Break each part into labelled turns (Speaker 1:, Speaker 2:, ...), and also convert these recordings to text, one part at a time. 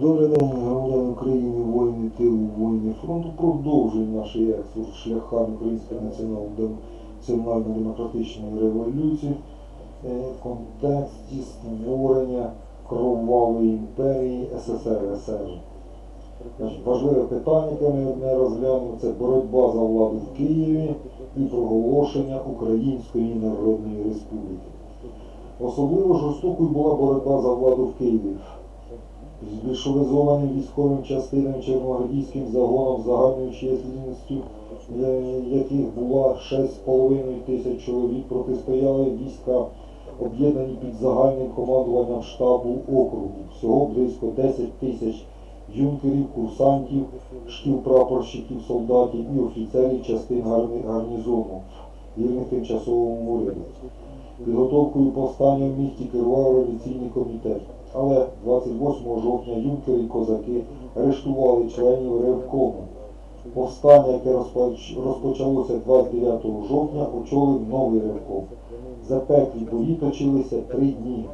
Speaker 1: Добрий день, громадяни України, воїни тилу, воїни фронту. Продовжуємо наш екскурс шляхами Української націонал- національно-демократичної революції е, в контексті створення кровавої імперії СССР. Значить, Важливе питання, яке ми одне розглянемо, це боротьба за владу в Києві і проголошення Української Народної Республіки. Особливо жорстокою була боротьба за владу в Києві з більшовизованим військовим частинам Чорногвардійським загоном загальною численністю, е, яких була 6,5 тисяч чоловік, протистояли війська, об'єднані під загальним командуванням штабу округу. Всього близько 10 тисяч юнкерів, курсантів, шкіл прапорщиків, солдатів і офіцерів частин гарнізону, вірних тимчасовому уряду. Підготовкою повстання в місті керував революційний комітет. Але 28 жовтня юнкери і козаки арештували членів ревкому. Повстання, яке розпочалося 29 жовтня, очолив новий ревком. Запеклі бої точилися три дні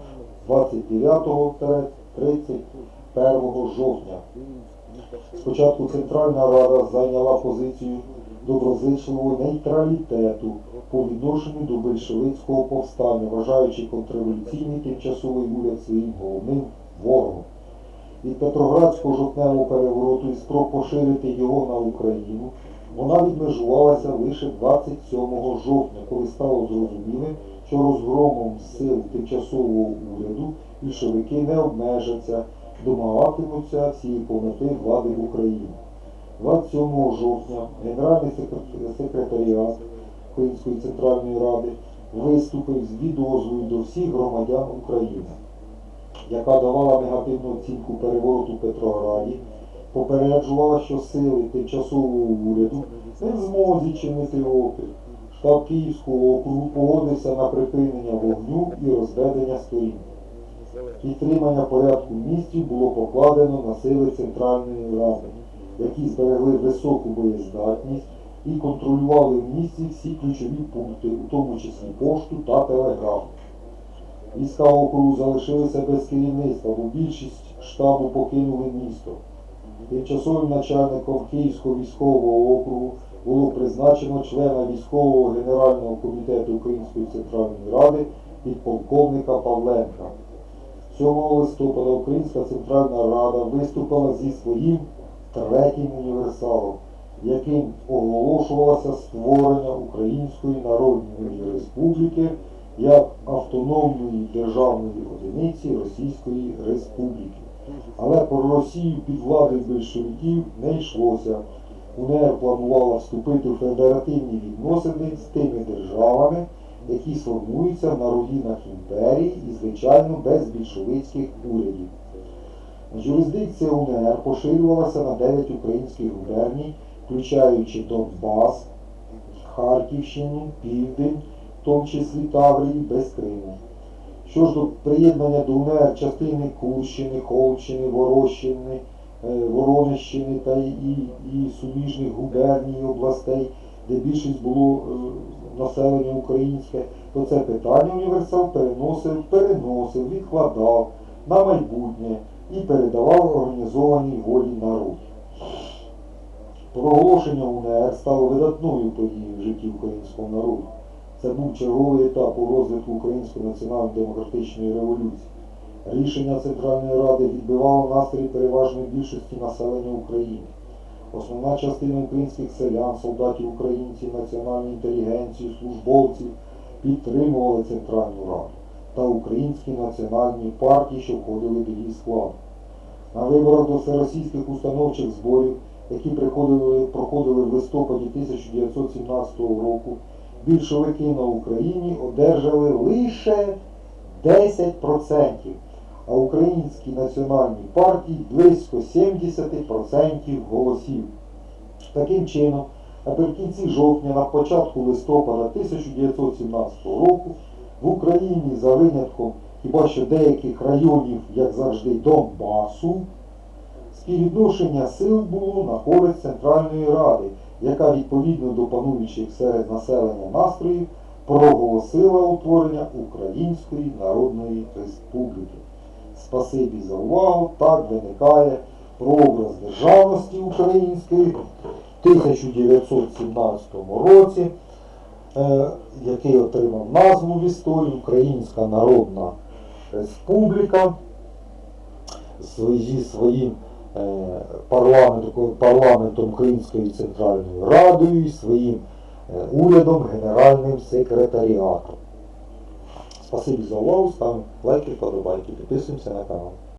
Speaker 1: 29-31 жовтня. Спочатку Центральна Рада зайняла позицію доброзичливого нейтралітету по відношенню до большевицького повстання, вважаючи контрреволюційний тимчасовий уряд своїм головним ворогом. Від Петроградського жовтневого перевороту і спроб поширити його на Україну вона відмежувалася лише 27 жовтня, коли стало зрозумілим, що розгромом сил тимчасового уряду більшовики не обмежаться, домагатимуться всієї повноти влади в Україні. 27 жовтня Генеральний секретаріат Української Центральної Ради виступив з відозвою до всіх громадян України, яка давала негативну оцінку перевороту Петрограді, попереджувала, що сили тимчасового уряду не в змозі чинити опір. Штаб Київського округу погодився на припинення вогню і розведення сторін. Підтримання порядку в місті було покладено на сили Центральної Ради, які зберегли високу боєздатність і контролювали в місті всі ключові пункти, у тому числі пошту та телеграф. Війська округу залишилися без керівництва, бо більшість штабу покинули місто. Тимчасовим начальником Київського військового округу було призначено члена військового генерального комітету Української Центральної Ради підполковника Павленка. 7 листопада Українська Центральна Рада виступила зі своїм третім універсалом, яким оголошувалося створення Української Народної Республіки як автономної державної одиниці Російської Республіки. Але про Росію під владою більшовиків не йшлося. УНР планувала вступити в федеративні відносини з тими державами, які сформуються на руїнах імперії і, звичайно, без більшовицьких урядів. Юрисдикція УНР поширювалася на 9 українських губерній, включаючи Донбас, Харківщину, Південь, в тому числі Таврії, без Криму. Що ж до приєднання до УНР частини Курщини, Холщини, Ворощини, е, Воронищини та і, і суміжних губерній областей, де більшість було е, населення українське, то це питання універсал переносив, переносив, відкладав на майбутнє і передавав організованій волі народу. Проголошення УНР стало видатною подією в житті українського народу. Це був черговий етап у розвитку Української національно-демократичної революції. Рішення Центральної Ради відбивало настрій переважної більшості населення України. Основна частина українських селян, солдатів українців, національної інтелігенції, службовців підтримували Центральну Раду та українські національні партії, що входили до її складу. На виборах до всеросійських установчих зборів, які приходили, проходили в листопаді 1917 року, більшовики на Україні одержали лише 10%, а українські національні партії близько 70% голосів. Таким чином, наприкінці жовтня, на початку листопада 1917 року в Україні за винятком хіба що деяких районів, як завжди, Донбасу, співвідношення сил було на користь Центральної Ради, яка відповідно до пануючих серед населення настроїв проголосила утворення Української Народної Республіки. Спасибі за увагу. Так виникає прообраз державності української в 1917 році, який отримав назву в історії Українська Народна Республіка зі своїм е, парламентом, парламентом Українською Центральною Радою і своїм е, урядом, Генеральним секретаріатом. Спасибі за увагу, ставимо лайки, подобайки, підписуємося на канал.